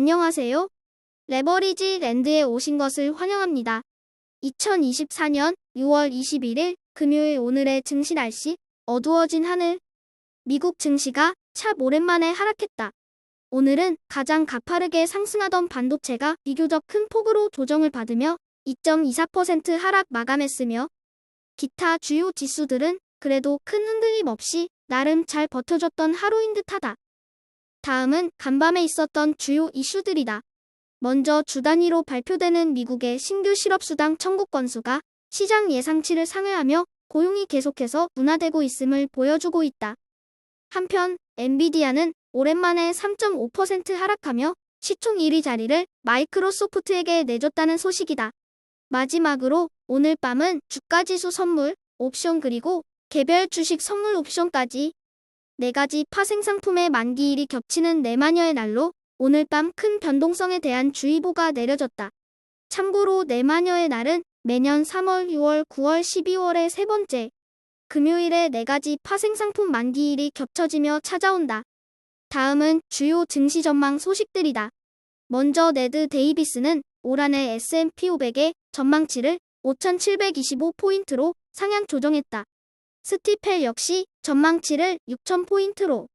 안녕하세요. 레버리지 랜드에 오신 것을 환영합니다. 2024년 6월 21일 금요일 오늘의 증시 날씨 어두워진 하늘 미국 증시가 참 오랜만에 하락했다. 오늘은 가장 가파르게 상승하던 반도체가 비교적 큰 폭으로 조정을 받으며 2.24% 하락 마감했으며 기타 주요 지수들은 그래도 큰 흔들림 없이 나름 잘 버텨줬던 하루인 듯하다. 다음은 간밤에 있었던 주요 이슈들이다. 먼저 주 단위로 발표되는 미국의 신규 실업수당 청구 건수가 시장 예상치를 상회하며 고용이 계속해서 둔화되고 있음을 보여주고 있다. 한편 엔비디아는 오랜만에 3.5% 하락하며 시총 1위 자리를 마이크로소프트에게 내줬다는 소식이다. 마지막으로 오늘 밤은 주가지수 선물, 옵션 그리고 개별 주식 선물 옵션까지 네 가지 파생 상품의 만기일이 겹치는 네 마녀의 날로 오늘 밤 큰 변동성에 대한 주의보가 내려졌다. 참고로 네 마녀의 날은 매년 3월, 6월, 9월, 12월의 세 번째 금요일에 네 가지 파생 상품 만기일이 겹쳐지며 찾아온다. 다음은 주요 증시 전망 소식들이다. 먼저 네드 데이비스는 올 한해 S&P 500의 전망치를 5,725포인트로 상향 조정했다. 스티펠 역시 전망치를 6,000포인트로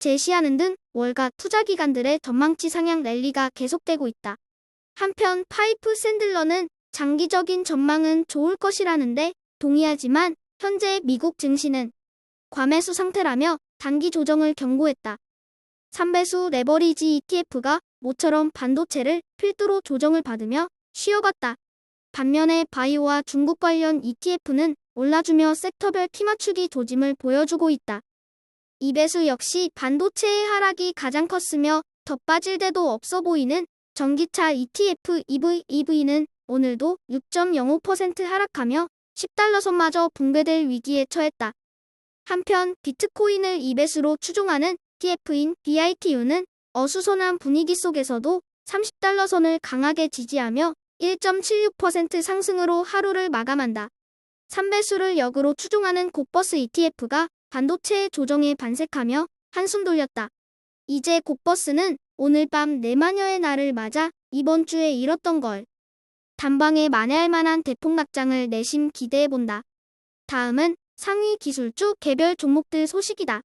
제시하는 등 월가 투자기관들의 전망치 상향 랠리가 계속되고 있다. 한편 파이프 샌들러는 장기적인 전망은 좋을 것이라는데 동의하지만 현재 미국 증시는 과매수 상태라며 단기 조정을 경고했다. 3배수 레버리지 ETF가 모처럼 반도체를 필두로 조정을 받으며 쉬어갔다. 반면에 바이오와 중국 관련 ETF는 올라주며 섹터별 피맞추기 조짐을 보여주고 있다. 이배수 역시 반도체의 하락이 가장 컸으며 더 빠질 데도 없어 보이는 전기차 ETF EV, EV는 오늘도 6.05% 하락하며 10달러 선마저 붕괴될 위기에 처했다. 한편 비트코인을 2배수로 추종하는 TF인 BITU는 어수선한 분위기 속에서도 30달러 선을 강하게 지지하며 1.76% 상승으로 하루를 마감한다. 3배수를 역으로 추종하는 곡버스 ETF가 반도체의 조정에 반색하며 한숨 돌렸다. 이제 곡버스는 오늘 밤 네마녀의 날을 맞아 이번 주에 잃었던 걸 단방에 만회할 만한 대폭 낙장을 내심 기대해본다. 다음은 상위 기술주 개별 종목들 소식이다.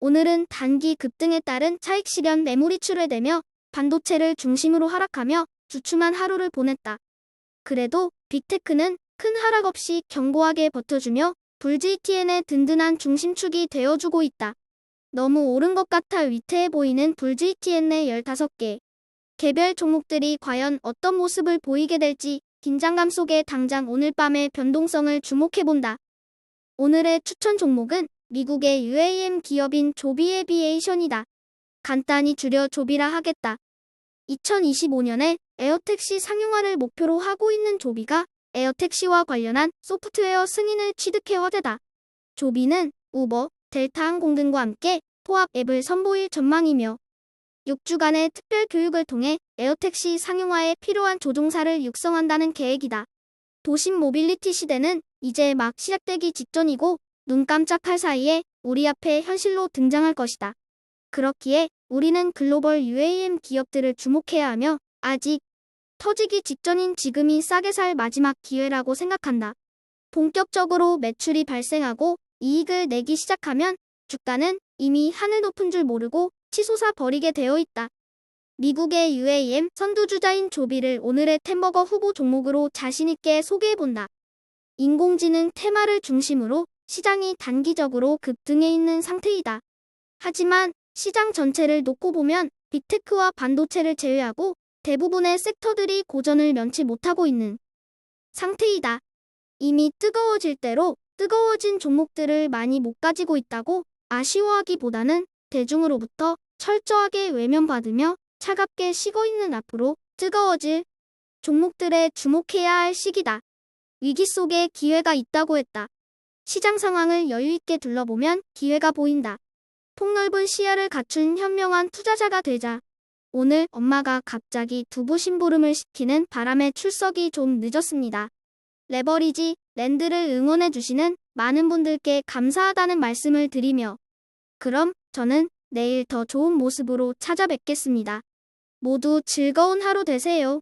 오늘은 단기 급등에 따른 차익 실현 매물이 출회되며 반도체를 중심으로 하락하며 주춤한 하루를 보냈다. 그래도 빅테크는 큰 하락 없이 견고하게 버텨주며 불지TN의 든든한 중심축이 되어주고 있다. 너무 오른 것 같아 위태해 보이는 불지TN의 15개. 개별 종목들이 과연 어떤 모습을 보이게 될지 긴장감 속에 당장 오늘 밤의 변동성을 주목해본다. 오늘의 추천 종목은 미국의 UAM 기업인 조비 에비에이션이다. 간단히 줄여 조비라 하겠다. 2025년에 에어택시 상용화를 목표로 하고 있는 조비가 에어택시와 관련한 소프트웨어 승인을 취득해 화제다. 조비는 우버, 델타항공 등과 함께 포합 앱을 선보일 전망이며 6주간의 특별 교육을 통해 에어택시 상용화에 필요한 조종사를 육성한다는 계획이다. 도심 모빌리티 시대는 이제 막 시작되기 직전이고 눈 깜짝할 사이에 우리 앞에 현실로 등장할 것이다. 그렇기에 우리는 글로벌 UAM 기업들을 주목해야 하며 아직 터지기 직전인 지금이 싸게 살 마지막 기회라고 생각한다. 본격적으로 매출이 발생하고 이익을 내기 시작하면 주가는 이미 하늘 높은 줄 모르고 치솟아 버리게 되어 있다. 미국의 UAM 선두주자인 조비를 오늘의 템버거 후보 종목으로 자신있게 소개해본다. 인공지능 테마를 중심으로 시장이 단기적으로 급등해 있는 상태이다. 하지만 시장 전체를 놓고 보면 빅테크와 반도체를 제외하고 대부분의 섹터들이 고전을 면치 못하고 있는 상태이다. 이미 뜨거워질 대로 뜨거워진 종목들을 많이 못 가지고 있다고 아쉬워하기보다는 대중으로부터 철저하게 외면받으며 차갑게 식어 있는 앞으로 뜨거워질 종목들에 주목해야 할 시기다. 위기 속에 기회가 있다고 했다. 시장 상황을 여유있게 둘러보면 기회가 보인다. 폭넓은 시야를 갖춘 현명한 투자자가 되자. 오늘 엄마가 갑자기 두부 심부름을 시키는 바람에 출석이 좀 늦었습니다. 레버리지 랜드를 응원해 주시는 많은 분들께 감사하다는 말씀을 드리며 그럼 저는 내일 더 좋은 모습으로 찾아뵙겠습니다. 모두 즐거운 하루 되세요.